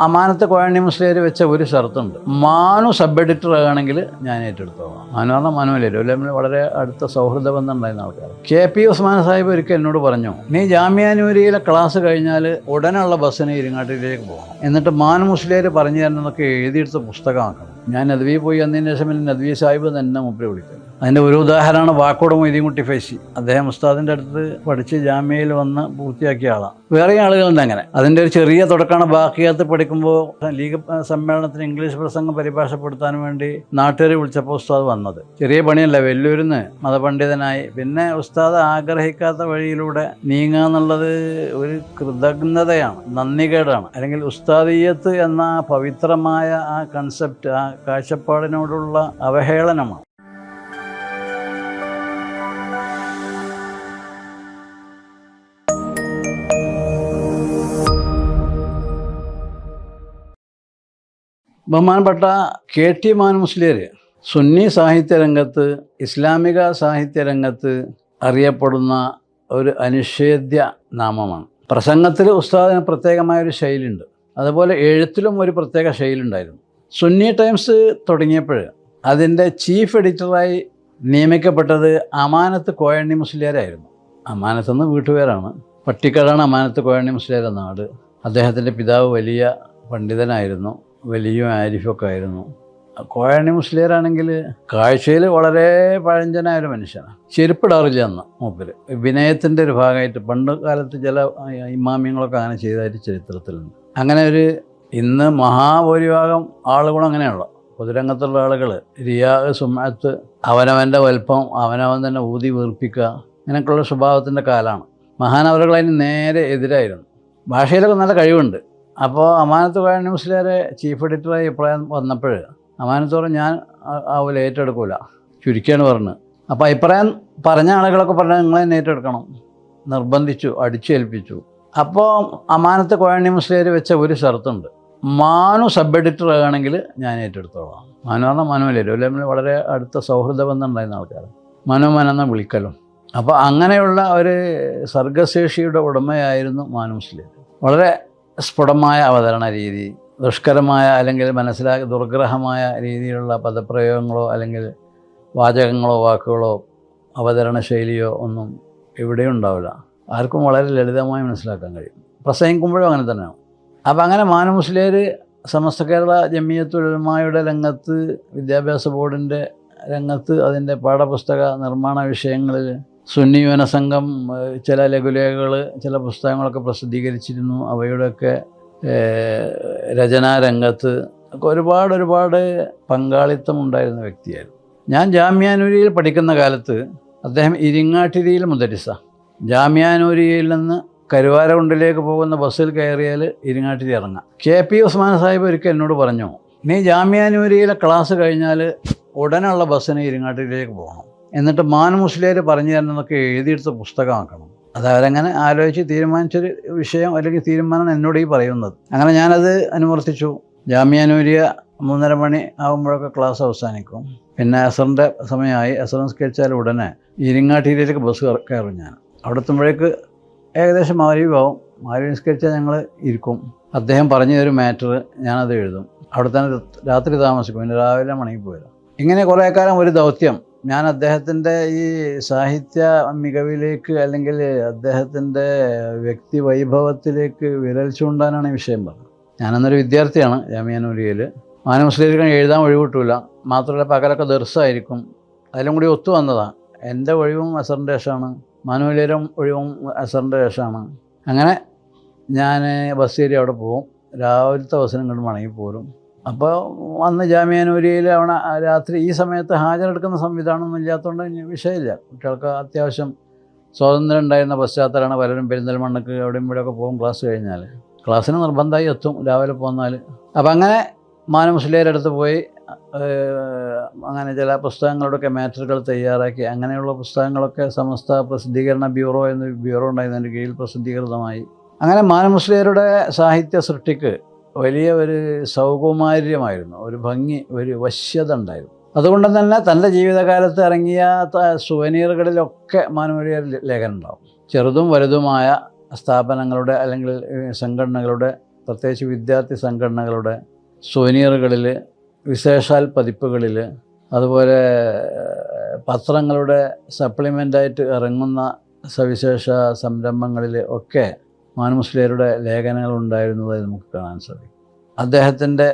അമാനത്ത് കോഴണി മുസ്ലിയർ വെച്ച ഒരു ഷർത്തുണ്ട്. മാനു സബ് എഡിറ്റർ ആണെങ്കിൽ ഞാൻ ഏറ്റെടുത്തോളാം. മാനു പറഞ്ഞാൽ മാനുവല്ലേ അല്ലെങ്കിൽ വളരെ അടുത്ത സൗഹൃദ ബന്ധം ഉണ്ടായിരുന്ന ആൾക്കാർ കെ. പി. ഉസ്മാൻ സാഹിബ് ഒരിക്കൽ എന്നോട് പറഞ്ഞു നീ ജാമ്യാനൂരിയിലെ ക്ലാസ് കഴിഞ്ഞാൽ ഉടനുള്ള ബസ്സിന് ഇരിങ്ങാട്ടിലേക്ക് പോകണം. എന്നിട്ട് മാനു മുസ്ലിയർ പറഞ്ഞു തരുന്നതൊക്കെ എഴുതിയെടുത്ത പുസ്തകമാക്കണം. ഞാൻ നദ്വി പോയി അന്നതിന് ശേഷം നദ്വി സാഹിബ് തന്നെ മുപ്പിൽ വിളിക്കുന്നത് അതിന്റെ ഒരു ഉദാഹരണമാണ് വാക്കോട് മൊയ്തീൻകുട്ടി ഫൈസി. അദ്ദേഹം ഉസ്താദിന്റെ അടുത്ത് പഠിച്ച് ജാമ്യയിൽ വന്ന് പൂർത്തിയാക്കിയ ആളാണ് വേറെ ആളുകളുണ്ട് അങ്ങനെ. അതിന്റെ ഒരു ചെറിയ തുടക്കമാണ് ബാക്കിയകത്ത് പഠിക്കുമ്പോൾ ലീഗ് സമ്മേളനത്തിന് ഇംഗ്ലീഷ് പ്രസംഗം പരിഭാഷപ്പെടുത്താൻ വേണ്ടി നാട്ടുകാർ വിളിച്ചപ്പോൾ ഉസ്താദ് വന്നത്. ചെറിയ പണിയല്ല വെല്ലൂരിന്ന് മതപണ്ഡിതനായി. പിന്നെ ഉസ്താദ് ആഗ്രഹിക്കാത്ത വഴിയിലൂടെ നീങ്ങുക എന്നുള്ളത് ഒരു കൃതജ്ഞതയാണ് നന്ദികേടാണ്. അല്ലെങ്കിൽ ഉസ്താദീയത്ത് എന്ന പവിത്രമായ ആ കൺസെപ്റ്റ് ആ കാഴ്ചപ്പാടിനോടുള്ള അവഹേളനമാണ്. ബഹുമാനപ്പെട്ട K T Man Musliyar Sunni സാഹിത്യ രംഗത്ത് ഇസ്ലാമിക സാഹിത്യ രംഗത്ത് അറിയപ്പെടുന്ന ഒരു അനിഷേധ്യ നാമമാണ്. പ്രസംഗത്തിൽ ഉസ്താദിന് പ്രത്യേകമായ ഒരു ശൈലിയുണ്ട്. അതുപോലെ എഴുത്തിലും ഒരു പ്രത്യേക ശൈലിയുണ്ടായിരുന്നു. സുന്നി ടൈംസ് തുടങ്ങിയപ്പോൾ അതിന്റെ ചീഫ് എഡിറ്ററായി നിയമിക്കപ്പെട്ടത് അമാനത്ത് കോയണ്ണി മുസ്ലിയാരായിരുന്നു. അമാനത്ത് എന്ന് വീട്ടുപേരാണ്. പട്ടിക്കാടാണ് അമാനത്ത് കോയണ്ണി മുസ്ലിയാരുടെ നാട്. അദ്ദേഹത്തിന്റെ പിതാവ് വലിയ പണ്ഡിതനായിരുന്നു. വലിയ ആരിഫൊക്കെ ആയിരുന്നു കോഴാണി മുസ്ലിയറാണെങ്കിൽ കാഴ്ചയിൽ വളരെ പഴഞ്ചനായ ഒരു മനുഷ്യനാണ്. ചെരുപ്പിടാറില്ല അന്ന് മൂപ്പര്. വിനയത്തിന്റെ ഒരു ഭാഗമായിട്ട് പണ്ട് കാലത്ത് ചില ഇമാമ്യങ്ങളൊക്കെ അങ്ങനെ ചെയ്തതായിട്ട് ചരിത്രത്തിലുണ്ട്. അങ്ങനെ ഒരു ഇന്ന് മഹാഭൂരിഭാഗം ആളുകളും അങ്ങനെയുള്ള പൊതുരംഗത്തുള്ള ആളുകൾ റിയാഗ് സുമത്ത് അവനവന്റെ വലുപ്പം അവനവൻ തന്നെ ഊതി വീർപ്പിക്കുക അങ്ങനെയൊക്കെയുള്ള സ്വഭാവത്തിന്റെ കാലമാണ്. മഹാനവറുകൾ അതിന് നേരെ എതിരായിരുന്നു. ഭാഷയിലൊക്കെ നല്ല കഴിവുണ്ട്. അപ്പോൾ അമാനത്ത് കോഴ ന്യൂസിലേറെ ചീഫ് എഡിറ്ററായി അഭിപ്രായം വന്നപ്പോൾ അമാനത്തോടെ ഞാൻ ആ ഒരു ഏറ്റെടുക്കൂല ചുരുക്കിയാണ് പറഞ്ഞത്. അപ്പോൾ അഭിപ്രായം പറഞ്ഞ ആളുകളൊക്കെ പറഞ്ഞാൽ നിങ്ങളെ തന്നെ ഏറ്റെടുക്കണം. നിർബന്ധിച്ചു അടിച്ചേൽപ്പിച്ചു. അപ്പോൾ അമാനത്ത് കോഴ ന്യൂസിലേറെ വെച്ച ഒരു ഷർത്തുണ്ട്. മാനു സബ് എഡിറ്റർ ആണെങ്കിൽ ഞാൻ ഏറ്റെടുത്തോളാം. മാനു പറഞ്ഞാൽ മനുവല്ലേ നമ്മൾ വളരെ അടുത്ത സൗഹൃദ ബന്ധം ഉണ്ടായിരുന്ന ആൾക്കാർ മനു മനെന്ന വിളിക്കലും. അപ്പോൾ അങ്ങനെയുള്ള ഒരു സർഗശേഷിയുടെ ഉടമയായിരുന്നു മാനു മുസ്ലിം. വളരെ സ്ഫുടമായ അവതരണ രീതി ദുഷ്കരമായ അല്ലെങ്കിൽ മനസ്സിലാക്കി ദുർഗ്രഹമായ രീതിയിലുള്ള പദപ്രയോഗങ്ങളോ അല്ലെങ്കിൽ വാചകങ്ങളോ വാക്കുകളോ അവതരണ ശൈലിയോ ഒന്നും ഇവിടെ ഉണ്ടാവില്ല. ആർക്കും വളരെ ലളിതമായി മനസ്സിലാക്കാൻ കഴിയും. പ്രസംഗിക്കുമ്പോഴും അങ്ങനെ തന്നെയാണ്. അപ്പം അങ്ങനെ മാനമുസ്ലിയർ സമസ്ത കേരള ജമിയത്തുലമായുടെ രംഗത്ത് വിദ്യാഭ്യാസ ബോർഡിന്റെ രംഗത്ത് അതിന്റെ പാഠപുസ്തക നിർമ്മാണ വിഷയങ്ങളിൽ സുന്നി യുവന സംഘം ചില ലഘുലേഖകൾ ചില പുസ്തകങ്ങളൊക്കെ പ്രസിദ്ധീകരിച്ചിരുന്നു. അവയുടെയൊക്കെ രചനാരംഗത്ത് ഒരുപാട് ഒരുപാട് പങ്കാളിത്തം ഉണ്ടായിരുന്ന വ്യക്തിയായിരുന്നു. ഞാൻ ജാമ്യാനൂരിയിൽ പഠിക്കുന്ന കാലത്ത് അദ്ദേഹം ഇരിങ്ങാട്ടിരിയിൽ മുതരിസ ജാമ്യാനൂരിയിൽ നിന്ന് കരുവാരകുണ്ടിലേക്ക് പോകുന്ന ബസ്സിൽ കയറിയാൽ ഇരിങ്ങാട്ടിരി ഇറങ്ങാം. കെ പി ഉസ്മാൻ സാഹിബ് ഒരിക്കൽ എന്നോട് പറഞ്ഞു നീ ജാമ്യാനൂരിയിലെ ക്ലാസ് കഴിഞ്ഞാൽ ഉടനുള്ള ബസ്സിന് ഇരിങ്ങാട്ടിരിയിലേക്ക് പോകണം. എന്നിട്ട് മാൻ മുസ്ലിയർ പറഞ്ഞു തരുന്നതൊക്കെ എഴുതിയെടുത്ത പുസ്തകമാക്കണം. അത് അവരങ്ങനെ ആലോചിച്ച് തീരുമാനിച്ചൊരു വിഷയം അല്ലെങ്കിൽ തീരുമാനം എന്നോട് ഈ പറയുന്നത്. അങ്ങനെ ഞാനത് അനുവർത്തിച്ചു. ജാമ്യാനൂരിയ മൂന്നര മണി ആകുമ്പോഴൊക്കെ ക്ലാസ് അവസാനിക്കും. പിന്നെ അസറിന്റെ സമയമായി. അസർ നിസ്കരിച്ചാൽ ഉടനെ ഇരിങ്ങാട്ടിരിയിലേക്ക് ബസ് കയറും ഞാൻ. അവിടെ എത്തുമ്പോഴേക്ക് ഏകദേശം മാരീവാവും മാരി നിസ്കരിച്ചാൽ ഞങ്ങൾ ഇരിക്കും. അദ്ദേഹം പറഞ്ഞു തരും മാറ്റർ ഞാനത് എഴുതും. അവിടെ തന്നെ രാത്രി താമസിക്കും. പിന്നെ രാവിലെ മണിക്ക് പോയത് ഇങ്ങനെ കുറേക്കാലം കാലം ഒരു ദൗത്യം ഞാൻ അദ്ദേഹത്തിന്റെ ഈ സാഹിത്യ മികവിലേക്ക് അല്ലെങ്കിൽ അദ്ദേഹത്തിന്റെ വ്യക്തി വൈഭവത്തിലേക്ക് വിരൽ ചൂണ്ടാനാണ് ഈ വിഷയം പറഞ്ഞത്. ഞാനന്നൊരു വിദ്യാർത്ഥിയാണ് ജാമ്യാനൂരിയയിൽ മാനമുസ്ലിം എഴുതാൻ ഒഴിവിട്ടില്ല മാത്രമല്ല പകലൊക്കെ ദർശമായിരിക്കും അതിലും കൂടി ഒത്തു വന്നതാണ് എന്റെ ഒഴിവും അസറിന്റെ ശേഷമാണ് മാനുവലിയരും ഒഴിവും അസറിന്റെ ശേഷമാണ് അങ്ങനെ ഞാൻ ബസ് കയറി അവിടെ പോകും രാവിലത്തെ അവസരം കണ്ട് മടങ്ങി പോരും അപ്പോൾ അന്ന് ജാമ്യാനൂരിയിൽ അവണ രാത്രി ഈ സമയത്ത് ഹാജരെടുക്കുന്ന സംവിധാനമൊന്നും ഇല്ലാത്തതുകൊണ്ട് വിഷയമില്ല. കുട്ടികൾക്ക് അത്യാവശ്യം സ്വാതന്ത്ര്യം ഉണ്ടായിരുന്ന പശ്ചാത്തലമാണ്. പലരും പെരിന്തൽമണ്ണക്ക് എവിടെയും ഇവിടെയൊക്കെ പോകും ക്ലാസ് കഴിഞ്ഞാൽ ക്ലാസ്സിന് നിർബന്ധമായി എത്തും. രാവിലെ പോന്നാൽ അപ്പം അങ്ങനെ മാന മുസ്ലിയരുടെ അടുത്ത് പോയി അങ്ങനെ ചില പുസ്തകങ്ങളുടെയൊക്കെ മാറ്ററുകൾ തയ്യാറാക്കി. അങ്ങനെയുള്ള പുസ്തകങ്ങളൊക്കെ സമസ്ത പ്രസിദ്ധീകരണ ബ്യൂറോ എന്ന ബ്യൂറോ ഉണ്ടായിരുന്നതിന്റെ കീഴിൽ പ്രസിദ്ധീകൃതമായി. അങ്ങനെ മാന മുസ്ലിയരുടെ സാഹിത്യ സൃഷ്ടിക്ക് വലിയ ഒരു സൗകുമാര്യമായിരുന്നു. ഒരു ഭംഗി ഒരു വശ്യത ഉണ്ടായിരുന്നു. അതുകൊണ്ട് തന്നെ തന്റെ ജീവിതകാലത്ത് ഇറങ്ങിയ സുവനീറുകളിലൊക്കെ മാനവരിയർ ലേഖനം ഉണ്ടാവും. ചെറുതും വലുതുമായ സ്ഥാപനങ്ങളുടെ അല്ലെങ്കിൽ സംഘടനകളുടെ പ്രത്യേകിച്ച് വിദ്യാർത്ഥി സംഘടനകളുടെ സുവനീറുകളിൽ വിശേഷാൽ പതിപ്പുകളിൽ അതുപോലെ പത്രങ്ങളുടെ സപ്ലിമെന്റായിട്ട് ഇറങ്ങുന്ന സവിശേഷ സംരംഭങ്ങളിൽ ഒക്കെ മാനുമുസ്ലിയരുടെ ലേഖനങ്ങൾ ഉണ്ടായിരുന്നതായി നമുക്ക് കാണാൻ സാധിക്കും. അദ്ദേഹത്തിന്റെ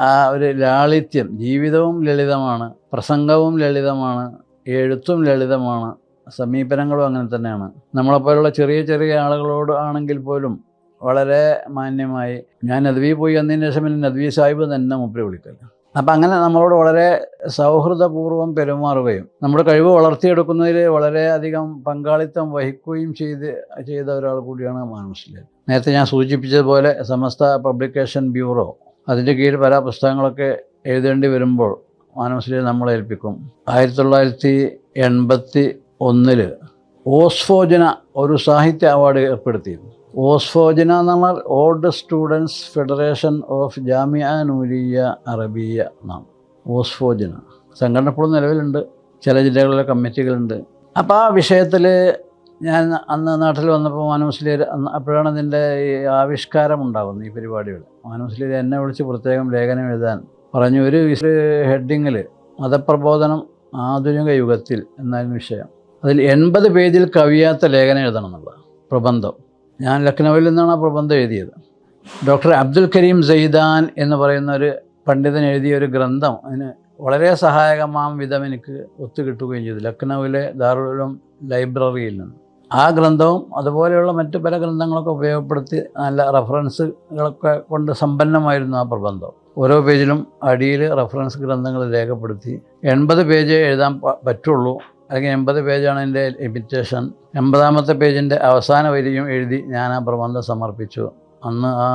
ആ ഒരു ലാളിത്യം ജീവിതവും ലളിതമാണ് പ്രസംഗവും ലളിതമാണ് എഴുത്തും ലളിതമാണ് സമീപനങ്ങളും അങ്ങനെ തന്നെയാണ്. നമ്മളെപ്പോലുള്ള ചെറിയ ചെറിയ ആളുകളോട് ആണെങ്കിൽ പോലും വളരെ മാന്യമായി ഞാൻ നദ്വി പോയി വന്നതിന് ശേഷം എന്നെ നദ്വി സാഹിബ് തന്നെ മുപ്പരെ വിളിക്കൽ അപ്പം അങ്ങനെ നമ്മളോട് വളരെ സൗഹൃദപൂർവം പെരുമാറുകയും നമ്മുടെ കഴിവ് വളർത്തിയെടുക്കുന്നതിൽ വളരെയധികം പങ്കാളിത്തം വഹിക്കുകയും ചെയ്ത് ചെയ്ത ഒരാൾ കൂടിയാണ് മാനസിലെ നേരത്തെ ഞാൻ സൂചിപ്പിച്ചതുപോലെ സമസ്ത പബ്ലിക്കേഷൻ ബ്യൂറോ അതിന്റെ കീഴിൽ പല പുസ്തകങ്ങളൊക്കെ എഴുതേണ്ടി വരുമ്പോൾ മാനവശ്രീ നമ്മളെ ഏൽപ്പിക്കും. ആയിരത്തി തൊള്ളായിരത്തി എൺപത്തി ഒന്നിൽ ഓസ്ഫോജന ഒരു സാഹിത്യ അവാർഡ് ഏർപ്പെടുത്തിയിരുന്നു. ഓസ്ഫോജന എന്ന് old students federation of Jamia Nooriya Arabiya എന്നാണ് ഓസ്ഫോജന. സംഘടന ഇപ്പോഴും നിലവിലുണ്ട്. ചില ജില്ലകളിലെ കമ്മിറ്റികളുണ്ട്. അപ്പോൾ ആ വിഷയത്തിൽ ഞാൻ അന്ന് നാട്ടിൽ വന്നപ്പോൾ മാനമുസ്ലിയർ അന്ന് അപ്പോഴാണ് ഇതിന്റെ ഈ ആവിഷ്കാരം ഉണ്ടാകുന്നത് ഈ പരിപാടികൾ മാനമുസ്ലിയർ എന്നെ വിളിച്ച് പ്രത്യേകം ലേഖനം എഴുതാൻ പറഞ്ഞു. ഒരു ഹെഡിങ്ങിൽ മതപ്രബോധനം ആധുനിക യുഗത്തിൽ എന്നായിരുന്നു വിഷയം. അതിൽ എൺപത് പേജിൽ കവിയാത്ത ലേഖനം എഴുതണം എന്നുള്ള പ്രബന്ധം. ഞാൻ ലക്നൌവിൽ നിന്നാണ് ആ പ്രബന്ധം എഴുതിയത്. ഡോക്ടർ അബ്ദുൽ കരീം സെയ്ദാൻ എന്ന് പറയുന്ന ഒരു പണ്ഡിതൻ എഴുതിയ ഒരു ഗ്രന്ഥം. അതിന് വളരെ സഹായകമാം വിധം എനിക്ക് ഒത്തുകിട്ടുകയും ചെയ്തു. ലക്നൌവിലെ ദാറുലും ലൈബ്രറിയിൽ നിന്ന്. ആ ഗ്രന്ഥവും അതുപോലെയുള്ള മറ്റ് പല ഗ്രന്ഥങ്ങളൊക്കെ ഉപയോഗപ്പെടുത്തി നല്ല റെഫറൻസുകളൊക്കെ കൊണ്ട് സമ്പന്നമായിരുന്നു ആ പ്രബന്ധം. ഓരോ പേജിലും അടിയിൽ റെഫറൻസ് ഗ്രന്ഥങ്ങൾ രേഖപ്പെടുത്തി എൺപത് പേജ് എഴുതാൻ പറ്റുള്ളൂ. അല്ലെങ്കിൽ എൺപത് പേജാണ് എന്റെ ലിമിറ്റേഷൻ എൺപതാമത്തെ പേജിന്റെ അവസാന വരിയും എഴുതി ഞാൻ ആ പ്രബന്ധം സമർപ്പിച്ചു. അന്ന് ആ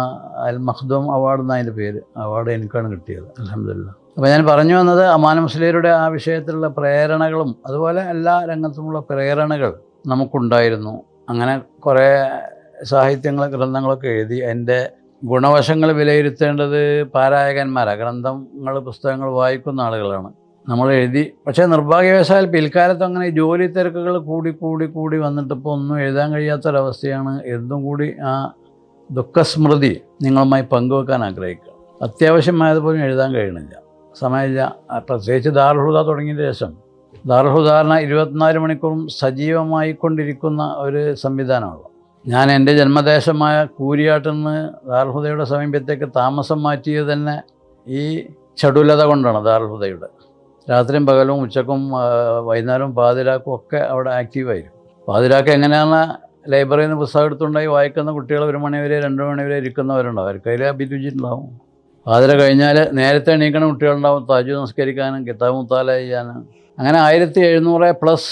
അൽ മഖ്ദൂം അവാർഡ് എന്നാണ് അതിന്റെ പേര്. അവാർഡ് എനിക്കാണ് കിട്ടിയത്. അലഹമില്ല അപ്പോൾ ഞാൻ പറഞ്ഞു വന്നത് അമാന മുസ്ലിയരുടെ ആ വിഷയത്തിലുള്ള പ്രേരണകളും അതുപോലെ എല്ലാ രംഗത്തുമുള്ള പ്രേരണകൾ നമുക്കുണ്ടായിരുന്നു. അങ്ങനെ കുറേ സാഹിത്യങ്ങൾ ഗ്രന്ഥങ്ങളൊക്കെ എഴുതി എന്റെ ഗുണവശങ്ങൾ വിലയിരുത്തേണ്ടത് പാരായകന്മാരാണ്. ഗ്രന്ഥങ്ങൾ പുസ്തകങ്ങൾ വായിക്കുന്ന ആളുകളാണ്. നമ്മൾ എഴുതി. പക്ഷേ നിർഭാഗ്യവശാൽ പിൽക്കാലത്ത് അങ്ങനെ ജോലി തിരക്കുകൾ കൂടി കൂടി കൂടി വന്നിട്ട് ഇപ്പോൾ ഒന്നും എഴുതാൻ കഴിയാത്തൊരവസ്ഥയാണ്. എന്തും കൂടി ആ ദുഃഖസ്മൃതി നിങ്ങളുമായി പങ്കുവെക്കാൻ ആഗ്രഹിക്കുക. അത്യാവശ്യമായതുപോലും എഴുതാൻ കഴിയണില്ല. സമയമില്ല. പ്രത്യേകിച്ച് ദാർഹുദ തുടങ്ങിയ ശേഷം. ദാർഹുദാറിന ഇരുപത്തിനാല് മണിക്കൂറും സജീവമായി കൊണ്ടിരിക്കുന്ന ഒരു സംവിധാനമാണ്. ഞാൻ എന്റെ ജന്മദേശമായ കൂരിയാട്ടിൽ നിന്ന് ദാർഹുദയുടെ സമീപത്തേക്ക് താമസം മാറ്റിയത് തന്നെ ഈ ചടുലത കൊണ്ടാണ് ദാർഹുദയുടെ. രാത്രിയും പകലും ഉച്ചക്കും വൈകുന്നേരവും പാതിരാക്കും ഒക്കെ അവിടെ ആക്റ്റീവായിരിക്കും പാതിരാക്ക് എങ്ങനെയാണ് ലൈബ്രറിയിൽ നിന്ന് പുസ്തകം എടുത്തുണ്ടായി വായിക്കുന്ന കുട്ടികൾ ഒരു മണി വരെ രണ്ട് മണി വരെ ഇരിക്കുന്നവരുണ്ടാവും. അവർ അതിൽ അഭിരുചിയിട്ടുണ്ടാവും പാതിര കഴിഞ്ഞാൽ നേരത്തെ എണീക്കണ കുട്ടികളുണ്ടാവും താജു നമസ്കരിക്കാനും കിതാബ് മുത്താല ചെയ്യാനും. അങ്ങനെ ആയിരത്തി എഴുന്നൂറ് പ്ലസ്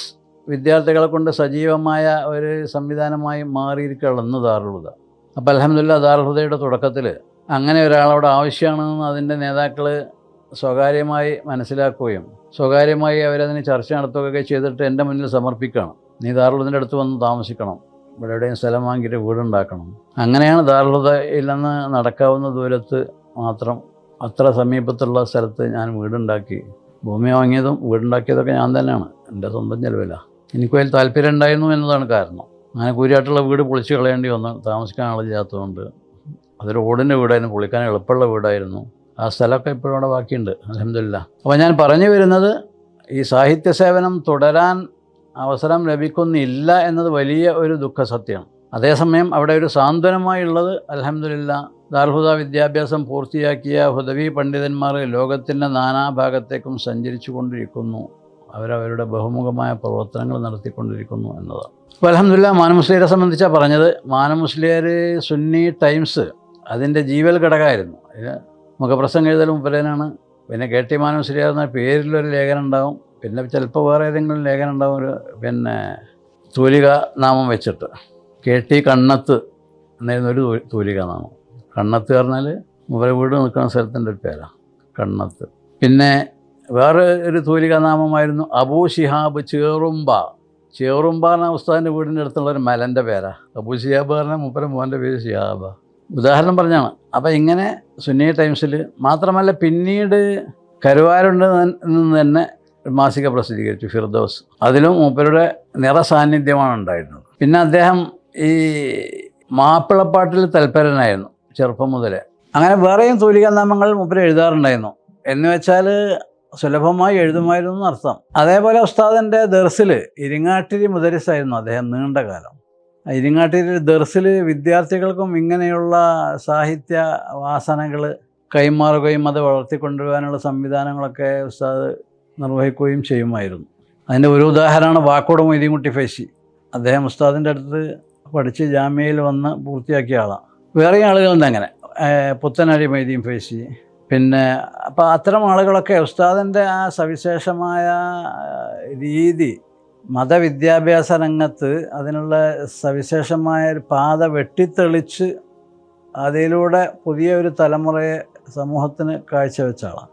വിദ്യാർത്ഥികളെ കൊണ്ട് സജീവമായ ഒരു സംവിധാനമായി മാറിയിരിക്കുകയാണ് ഇന്ന് ദാറുഹുദ അപ്പോൾ അലഹമില്ല ദാറുഹുദയുടെ തുടക്കത്തിൽ അങ്ങനെ ഒരാളവിടെ ആവശ്യമാണെന്ന് അതിന്റെ നേതാക്കൾ സ്വകാര്യമായി മനസ്സിലാക്കുകയും സ്വകാര്യമായി അവരതിന് ചർച്ച നടത്തുകയൊക്കെ ചെയ്തിട്ട് എന്റെ മുന്നിൽ സമർപ്പിക്കണം. നീ ദാറുള്ളതിന്റെ അടുത്ത് വന്ന് താമസിക്കണം. ഇവിടെ എവിടെയും സ്ഥലം വാങ്ങിയിട്ട് വീടുണ്ടാക്കണം. അങ്ങനെയാണ് ദാറുഹുദയിൽ നിന്ന് നടക്കാവുന്ന ദൂരത്ത് മാത്രം അത്ര സമീപത്തുള്ള സ്ഥലത്ത് ഞാൻ വീടുണ്ടാക്കി. ഭൂമി വാങ്ങിയതും വീടുണ്ടാക്കിയതൊക്കെ ഞാൻ തന്നെയാണ്. എന്റെ സ്വന്തം ചിലവില്ല എനിക്ക് അതിൽ താല്പര്യം ഉണ്ടായിരുന്നു എന്നതാണ് കാരണം. അങ്ങനെ കൂരിയായിട്ടുള്ള വീട് പൊളിച്ച് കളയേണ്ടി വന്നു താമസിക്കാൻ ആളില്ലാത്തതുകൊണ്ട്. അതൊരു ഓടിന്റെ വീടായിരുന്നു. പൊളിക്കാൻ എളുപ്പമുള്ള വീടായിരുന്നു. ആ സ്ഥലമൊക്കെ ഇപ്പോഴും അവിടെ ബാക്കിയുണ്ട് അലഹമില്ല അപ്പോൾ ഞാൻ പറഞ്ഞു വരുന്നത് ഈ സാഹിത്യ സേവനം തുടരാൻ അവസരം ലഭിക്കുന്നില്ല എന്നത് വലിയ ഒരു ദുഃഖസത്യമാണ് അതേസമയം അവിടെ ഒരു സാന്ത്വനമായുള്ളത് അലഹമില്ല ദാർഹുദ വിദ്യാഭ്യാസം പൂർത്തിയാക്കിയ ഹുദവി പണ്ഡിതന്മാർ ലോകത്തിന്റെ നാനാഭാഗത്തേക്കും സഞ്ചരിച്ചു കൊണ്ടിരിക്കുന്നു അവരവരുടെ ബഹുമുഖമായ പ്രവർത്തനങ്ങൾ നടത്തിക്കൊണ്ടിരിക്കുന്നു എന്നതാണ്. അപ്പോൾ അലഹമില്ല മാനമുസ്ലിയരെ സംബന്ധിച്ചാണ് പറഞ്ഞത് മാനമുസ്ലിയർ സുന്നി ടൈംസ് അതിന്റെ ജീവൽ ഘടകമായിരുന്നു മുഖപ്രസംഗം എഴുതൽ മുപ്പലേനാണ്. പിന്നെ കെ ടി മാനവ എന്ന പേരിലൊരു ലേഖനം ഉണ്ടാവും. പിന്നെ ചിലപ്പോൾ വേറെ ഏതെങ്കിലും ലേഖനം ഉണ്ടാവും. ഒരു പിന്നെ തൂലിക നാമം വെച്ചിട്ട്. കെ ടി കണ്ണത്ത് എന്നായിരുന്നു ഒരു തൂലിക നാമം. കണ്ണത്ത് പറഞ്ഞാൽ മുമ്പേ വീട് നിൽക്കുന്ന സ്ഥലത്തിന്റെ ഒരു പേരാണ് കണ്ണത്ത്. പിന്നെ വേറെ ഒരു തൂലിക നാമമായിരുന്നു അബൂ ഷിഹാബ് ചേറുംബ. ചേറുംബ എന്ന ഉസ്താദിന്റെ വീടിന്റെ അടുത്തുള്ള ഒരു മലന്റെ പേരാണ് അബൂ ഷിഹാബ് പറഞ്ഞാൽ മുപ്പര മോന്റെ പേര് ഷിഹാബ ഉദാഹരണം പറഞ്ഞാണ്. അപ്പം ഇങ്ങനെ സുന്നി ടൈംസിൽ മാത്രമല്ല പിന്നീട് കരുവാരുണ്ട് തന്നെ മാസിക പ്രസിദ്ധീകരിച്ചു ഫിർദോസ്. അതിലും മൂപ്പരുടെ നിറസാന്നിധ്യമാണ് ഉണ്ടായിരുന്നത്. പിന്നെ അദ്ദേഹം ഈ മാപ്പിളപ്പാട്ടിൽ തൽപരനായിരുന്നു ചെറുപ്പം മുതലേ. അങ്ങനെ വേറെയും തൂലിക നാമങ്ങൾ മൂപ്പര് എഴുതാറുണ്ടായിരുന്നു. എന്ന് വെച്ചാൽ സുലഭമായി എഴുതുമായിരുന്നു എന്നർത്ഥം. അതേപോലെ ഉസ്താദിന്റെ ദർസിൽ ഇരിങ്ങാട്ടിരി മുദരിസായിരുന്നു അദ്ദേഹം നീണ്ട കാലം. ആ ഇരിങ്ങാട്ടിരി ദർസിൽ വിദ്യാർത്ഥികൾക്കും ഇങ്ങനെയുള്ള സാഹിത്യ വാസനകൾ കൈമാറുകയും അത് വളർത്തിക്കൊണ്ടുവരാനുള്ള സംവിധാനങ്ങളൊക്കെ ഉസ്താദ് നിർവഹിക്കുകയും ചെയ്യുമായിരുന്നു. അതിന്റെ ഒരു ഉദാഹരണമാണ് വാക്കോട് മൊയ്തീൻകുട്ടി ഫേശി അദ്ദേഹം ഉസ്താദിന്റെ അടുത്ത് പഠിച്ച് ജാമ്യയിൽ വന്ന് പൂർത്തിയാക്കിയ ആളാണ്. വേറെ ആളുകളുണ്ട് അങ്ങനെ. പുത്തനഴി മൊയ്തീൻ ഫേശി പിന്നെ അപ്പോൾ അത്തരം ആളുകളൊക്കെ ഉസ്താദിന്റെ ആ സവിശേഷമായ രീതി മതവിദ്യാഭ്യാസ രംഗത്ത് അതിനുള്ള സവിശേഷമായ ഒരു പാത വെട്ടിത്തെളിച്ച് അതിലൂടെ പുതിയ ഒരു തലമുറയെ സമൂഹത്തിന് കാഴ്ചവെച്ച ആളാണ്.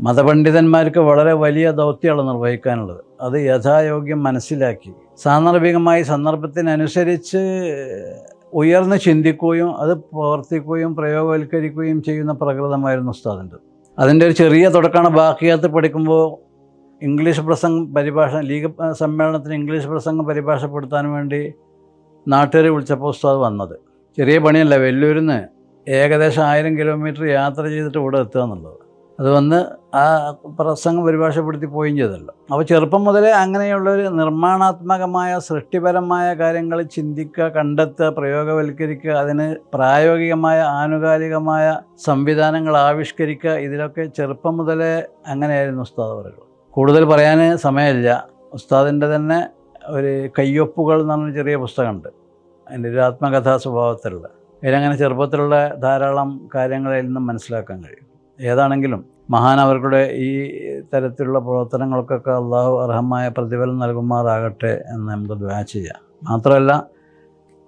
മതപണ്ഡിതന്മാർക്ക് വളരെ വലിയ ദൗത്യമാണ് നിർവഹിക്കാനുള്ളത്. അത് യഥായോഗ്യം മനസ്സിലാക്കി സാന്ദർഭികമായി സന്ദർഭത്തിനനുസരിച്ച് ഉയർന്ന് ചിന്തിക്കുകയും അത് പ്രവർത്തിക്കുകയും പ്രയോഗവൽക്കരിക്കുകയും ചെയ്യുന്ന പ്രകൃതമായിരുന്നു ഉസ്താദിന്റെ. അതിന്റെ ഒരു ചെറിയ തുടക്കമാണ് ബാക്കിയാത്ത് പഠിക്കുമ്പോൾ ഇംഗ്ലീഷ് പ്രസംഗം പരിഭാഷ ലീഗ് സമ്മേളനത്തിന് ഇംഗ്ലീഷ് പ്രസംഗം പരിഭാഷപ്പെടുത്താൻ വേണ്ടി നാട്ടുകാർ വിളിച്ചപ്പോൾ ഉസ്താദ് വന്നത്. ചെറിയ പണിയല്ല വെല്ലൂരിൽ നിന്ന് ഏകദേശം ആയിരം കിലോമീറ്റർ യാത്ര ചെയ്തിട്ട് ഇവിടെ എത്തുക എന്നുള്ളത്. അത് വന്ന് ആ പ്രസംഗം പരിഭാഷപ്പെടുത്തി പോവുകയും ചെയ്തല്ലോ. അപ്പോൾ ചെറുപ്പം മുതലേ അങ്ങനെയുള്ളൊരു നിർമ്മാണാത്മകമായ സൃഷ്ടിപരമായ കാര്യങ്ങൾ ചിന്തിക്കുക കണ്ടെത്തുക പ്രയോഗവൽക്കരിക്കുക അതിന് പ്രായോഗികമായ ആനുകാലികമായ സംവിധാനങ്ങൾ ആവിഷ്കരിക്കുക ഇതിലൊക്കെ ചെറുപ്പം മുതലേ അങ്ങനെയായിരുന്നു ഉസ്താദ് പറയുക കൂടുതൽ പറയാൻ സമയമില്ല. ഉസ്താദിന്റെ തന്നെ ഒരു കയ്യൊപ്പുകൾ എന്ന് പറഞ്ഞ ചെറിയ പുസ്തകമുണ്ട്. അതിന്റെ ഒരു ആത്മകഥാ സ്വഭാവത്തിലുള്ള. അതിലങ്ങനെ ചെറുപ്പത്തിലുള്ള ധാരാളം കാര്യങ്ങളിൽ നിന്നും മനസ്സിലാക്കാൻ കഴിയും. ഏതാണെങ്കിലും മഹാൻ അവരുടെ ഈ തരത്തിലുള്ള പ്രവർത്തനങ്ങൾക്കൊക്കെ അള്ളാഹു അർഹമായ പ്രതിഫലം നൽകുമാറാകട്ടെ എന്ന് നമുക്ക് ദ്വാ ചെയ്യാം. മാത്രമല്ല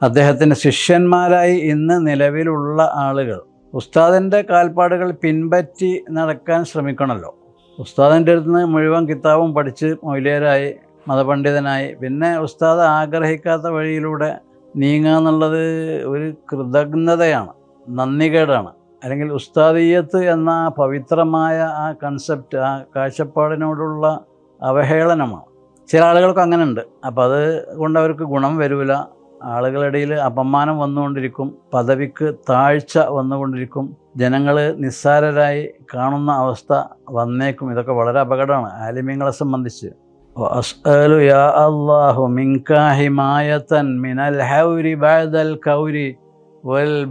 അദ്ദേഹത്തിന്റെ ശിഷ്യന്മാരായി ഇന്ന് നിലവിലുള്ള ആളുകൾ ഉസ്താദിന്റെ കാൽപ്പാടുകൾ പിൻപറ്റി നടക്കാൻ ശ്രമിക്കണമല്ലോ. ഉസ്താദിന്റെ അടുത്ത് നിന്ന് മുഴുവൻ കിതാബും പഠിച്ച് മൊയിലേരായി മതപണ്ഡിതനായി. പിന്നെ ഉസ്താദ് ആഗ്രഹിക്കാത്ത വഴിയിലൂടെ നീങ്ങുക എന്നുള്ളത് ഒരു കൃതജ്ഞതയാണ് നന്ദികേടാണ്. അല്ലെങ്കിൽ ഉസ്താദീയത്ത് എന്ന പവിത്രമായ ആ കൺസെപ്റ്റ് ആ കാഴ്ചപ്പാടിനോടുള്ള അവഹേളനമാണ്. ചില ആളുകൾക്ക് അങ്ങനെ ഉണ്ട് അപ്പോൾ അത് കൊണ്ട് അവർക്ക് ഗുണം വരില്ല. ആളുകളിടയിൽ അപമാനം വന്നുകൊണ്ടിരിക്കും പദവിക്ക് താഴ്ച വന്നുകൊണ്ടിരിക്കും ജനങ്ങൾ നിസ്സാരരായി കാണുന്ന അവസ്ഥ വന്നേക്കും. ഇതൊക്കെ വളരെ അപകടമാണ് ആലിമ്യങ്ങളെ സംബന്ധിച്ച്. യാ മിനൽ ഹൗരി കൗരി വൽ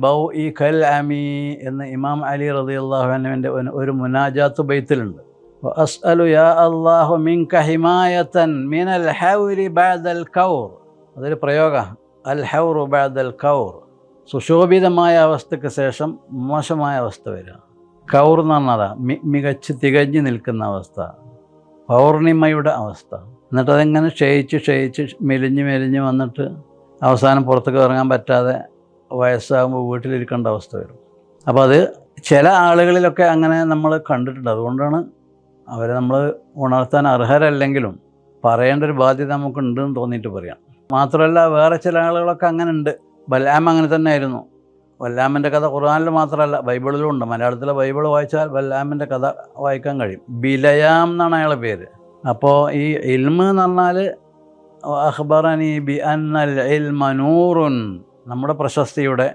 എന്ന് ഇമാം അലി റതി അള്ളാഹുവിന്റെ ഒരു മുനാജാത്ത് ബൈത്തിലുണ്ട്. അസ്അലു യാ മിനൽ ഹൗരി കൗർ. അതൊരു പ്രയോഗമാണ്. അൽ ഹൗറു ബാദൽ കൗർ. സുശോഭിതമായ അവസ്ഥയ്ക്ക് ശേഷം മോശമായ അവസ്ഥ വരിക. കൗർ എന്ന് പറഞ്ഞതാ മി മികച്ച് തികഞ്ഞു നിൽക്കുന്ന അവസ്ഥ. പൗർണിമയുടെ അവസ്ഥ. എന്നിട്ട് അതെങ്ങനെ ക്ഷയിച്ച് ക്ഷയിച്ച് മെലിഞ്ഞ് മെലിഞ്ഞ് വന്നിട്ട് അവസാനം പുറത്തേക്ക് ഇറങ്ങാൻ പറ്റാതെ വയസ്സാകുമ്പോൾ വീട്ടിലിരിക്കേണ്ട അവസ്ഥ വരും. അപ്പോൾ അത് ചില ആളുകളിലൊക്കെ അങ്ങനെ നമ്മൾ കണ്ടിട്ടുണ്ട്. അതുകൊണ്ടാണ് അവരെ നമ്മൾ ഉണർത്താൻ അർഹരല്ലെങ്കിലും പറയേണ്ട ഒരു ബാധ്യത നമുക്കുണ്ടെന്ന് തോന്നിയിട്ട് പറയാം. മാത്രമല്ല വേറെ ചില ആളുകളൊക്കെ അങ്ങനെ ഉണ്ട് ബലാം അങ്ങനെ തന്നെ ആയിരുന്നു വല്ലാമന്റെ കഥ ഖുർആാനിൽ മാത്രമല്ല ബൈബിളിലും ഉണ്ട്. മലയാളത്തിലെ ബൈബിൾ വായിച്ചാൽ ബല്ലാമിന്റെ കഥ വായിക്കാൻ കഴിയും. ബിലയാം എന്നാണ് അയാളുടെ പേര്. അപ്പോൾ ഈ ഇൽമ് എന്ന് പറഞ്ഞാൽ അഖ്ബറനി ബി അന്നൽ ഇൽമ നൂറുൻ നമ്മുടെ പ്രശസ്തിയുടെ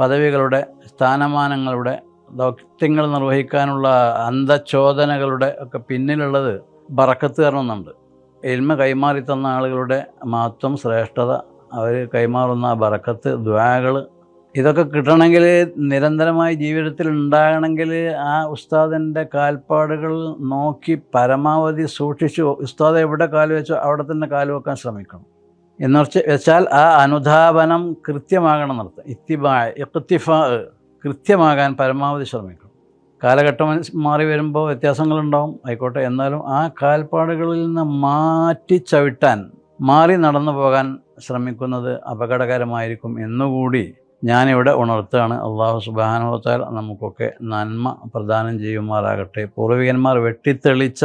പദവികളുടെ സ്ഥാനമാനങ്ങളുടെ ദൗത്യങ്ങൾ നിർവഹിക്കാനുള്ള അന്ധചോദനകളുടെ ഒക്കെ പിന്നിലുള്ളത് ബറക്കത്ത് തരണമെന്നുണ്ട് എൽമ കൈമാറി തന്ന ആളുകളുടെ മഹത്വം ശ്രേഷ്ഠത അവർ കൈമാറുന്ന ബറക്കത്ത് ദ്വാകൾ ഇതൊക്കെ കിട്ടണമെങ്കിൽ നിരന്തരമായി ജീവിതത്തിൽ ഉണ്ടാകണമെങ്കിൽ ആ ഉസ്താദിന്റെ കാൽപ്പാടുകൾ നോക്കി പരമാവധി സൂക്ഷിച്ചു ഉസ്താദ് എവിടെ കാൽ വെച്ചോ അവിടെ തന്നെ കാൽ വെക്കാൻ ശ്രമിക്കണം. എന്ന് വെച്ച് വെച്ചാൽ ആ അനുധാപനം കൃത്യമാകണം എന്നർത്ഥം. ഇത്തിബാ ഇഖ്തിഫാ കൃത്യമാകാൻ പരമാവധി ശ്രമിക്കണം. കാലഘട്ടം മാറി വരുമ്പോൾ വ്യത്യാസങ്ങളുണ്ടാവും. ആയിക്കോട്ടെ. എന്നാലും ആ കാൽപ്പാടുകളിൽ നിന്ന് മാറ്റി ചവിട്ടാൻ മാറി നടന്നു പോകാൻ ശ്രമിക്കുന്നത് അപകടകരമായിരിക്കും എന്നുകൂടി ഞാനിവിടെ ഉണർത്തുകയാണ്. അള്ളാഹു സുബാനുഭവത്താൽ നമുക്കൊക്കെ നന്മ പ്രദാനം ചെയ്യുമാറാകട്ടെ. പൂർവികന്മാർ വെട്ടിത്തെളിച്ച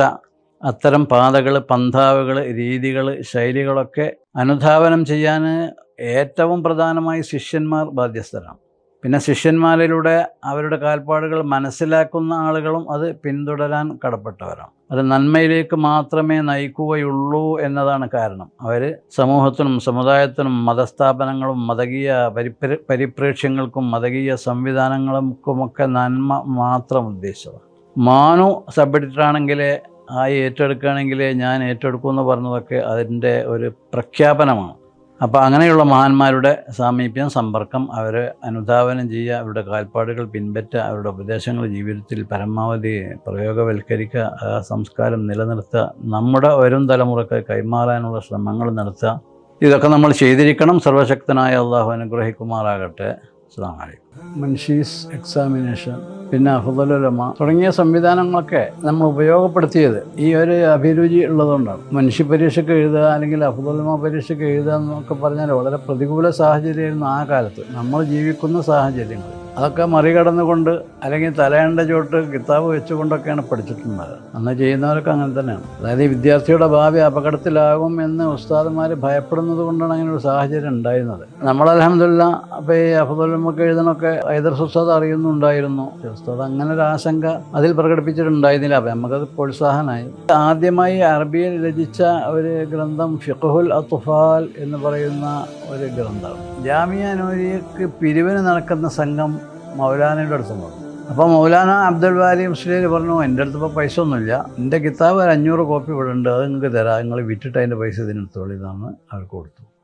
അത്തരം പാതകൾ പന്ഥാവുകൾ രീതികൾ ശൈലികളൊക്കെ അനുധാവനം ചെയ്യാൻ ഏറ്റവും പ്രധാനമായി ശിഷ്യന്മാർ ബാധ്യസ്ഥരാണ്. പിന്നെ ശിഷ്യന്മാരിലൂടെ അവരുടെ കാൽപ്പാടുകൾ മനസ്സിലാക്കുന്ന ആളുകളും അത് പിന്തുടരാൻ കടപ്പെട്ടവരാണ്. അത് നന്മയിലേക്ക് മാത്രമേ നയിക്കുകയുള്ളൂ എന്നതാണ് കാരണം. അവർ സമൂഹത്തിനും സമുദായത്തിനും മതസ്ഥാപനങ്ങളും മതകീയ പരിപ്ര പരിപ്രേക്ഷ്യങ്ങൾക്കും മതകീയ സംവിധാനങ്ങൾക്കുമൊക്കെ നന്മ മാത്രം ഉദ്ദേശിച്ചത് മാനു സബ് എഡിറ്ററാണെങ്കിലേ ആയി ഏറ്റെടുക്കുകയാണെങ്കിൽ ഞാൻ ഏറ്റെടുക്കുമെന്ന് പറഞ്ഞതൊക്കെ അതിന്റെ ഒരു പ്രഖ്യാപനമാണ്. അപ്പോൾ അങ്ങനെയുള്ള മഹാന്മാരുടെ സാമീപ്യം സമ്പർക്കം അവരെ അനുധാവനം ചെയ്യുക അവരുടെ കാൽപ്പാടുകൾ പിൻപറ്റുക അവരുടെ ഉപദേശങ്ങൾ ജീവിതത്തിൽ പരമാവധി പ്രയോഗവൽക്കരിക്കുക ആ സംസ്കാരം നിലനിർത്തുക നമ്മുടെ വരും തലമുറയ്ക്ക് കൈമാറാനുള്ള ശ്രമങ്ങൾ നടത്തുക. ഇതൊക്കെ നമ്മൾ ചെയ്തിരിക്കണം. സർവശക്തനായ അള്ളാഹു അനുഗ്രഹിക്കുമാറാകട്ടെ. അസ്സാം മൻഷീസ് എക്സാമിനേഷൻ പിന്നെ അഹുദലുലമ തുടങ്ങിയ സംവിധാനങ്ങളൊക്കെ നമ്മൾ ഉപയോഗപ്പെടുത്തിയത് ഈ ഒരു അഭിരുചി ഉള്ളതുകൊണ്ടാണ്. മനുഷ്യ പരീക്ഷയ്ക്ക് എഴുതുക അല്ലെങ്കിൽ അഹുദലുമ പരീക്ഷയ്ക്ക് എഴുതുക എന്നൊക്കെ പറഞ്ഞാൽ വളരെ പ്രതികൂല സാഹചര്യമായിരുന്നു ആ കാലത്ത്. നമ്മൾ ജീവിക്കുന്ന സാഹചര്യങ്ങൾ. അതൊക്കെ മറികടന്നുകൊണ്ട് അല്ലെങ്കിൽ തലയണ്ട ചോട്ട് കിതാബ് വെച്ചുകൊണ്ടൊക്കെയാണ് പഠിച്ചിട്ടുള്ളത് അന്ന് ചെയ്യുന്നവരൊക്കെ അങ്ങനെ തന്നെയാണ്. അതായത് വിദ്യാർത്ഥിയുടെ ഭാവി അപകടത്തിലാകും എന്ന് ഉസ്താദന്മാർ ഭയപ്പെടുന്നത് കൊണ്ടാണ് അങ്ങനെ ഒരു സാഹചര്യം ഉണ്ടായിരുന്നത്. നമ്മൾ അലഹമില്ല അപ്പോൾ ഈ അഫുദുലമൊക്കെ എഴുതണമൊക്കെ ഹൈദർ ഉസ്താദ് അറിയുന്നുണ്ടായിരുന്നു. ഉസ്താദ് അങ്ങനെ ഒരു ആശങ്ക അതിൽ പ്രകടിപ്പിച്ചിട്ടുണ്ടായിരുന്നില്ല. അപ്പം നമുക്കത് പ്രോത്സാഹനമായി. ആദ്യമായി അറബിയിൽ രചിച്ച ഒരു ഗ്രന്ഥം ഫിഖുൽ അത്തുഫാൽ എന്ന് പറയുന്ന ഒരു ഗ്രന്ഥം. ജാമിയ നൂരിയക്ക് പിരിവിന് നടക്കുന്ന സംഘം മൗലാനയുടെ അടുത്ത് വന്നു. അപ്പോൾ മൗലാന അബ്ദുൽ വാലി മുസ്ലിം പറഞ്ഞു എന്റെ അടുത്ത് ഇപ്പോൾ പൈസ ഒന്നുമില്ല. എന്റെ കിതാബ് ഒരു അഞ്ഞൂറ് കോപ്പി ഇവിടെ ഉണ്ട്. അത് നിങ്ങൾക്ക് തരാം. നിങ്ങൾ വിറ്റിട്ട് അതിന്റെ പൈസ ഇതിനെടുത്തോളി എന്നാണ് അവർക്ക് കൊടുത്തു.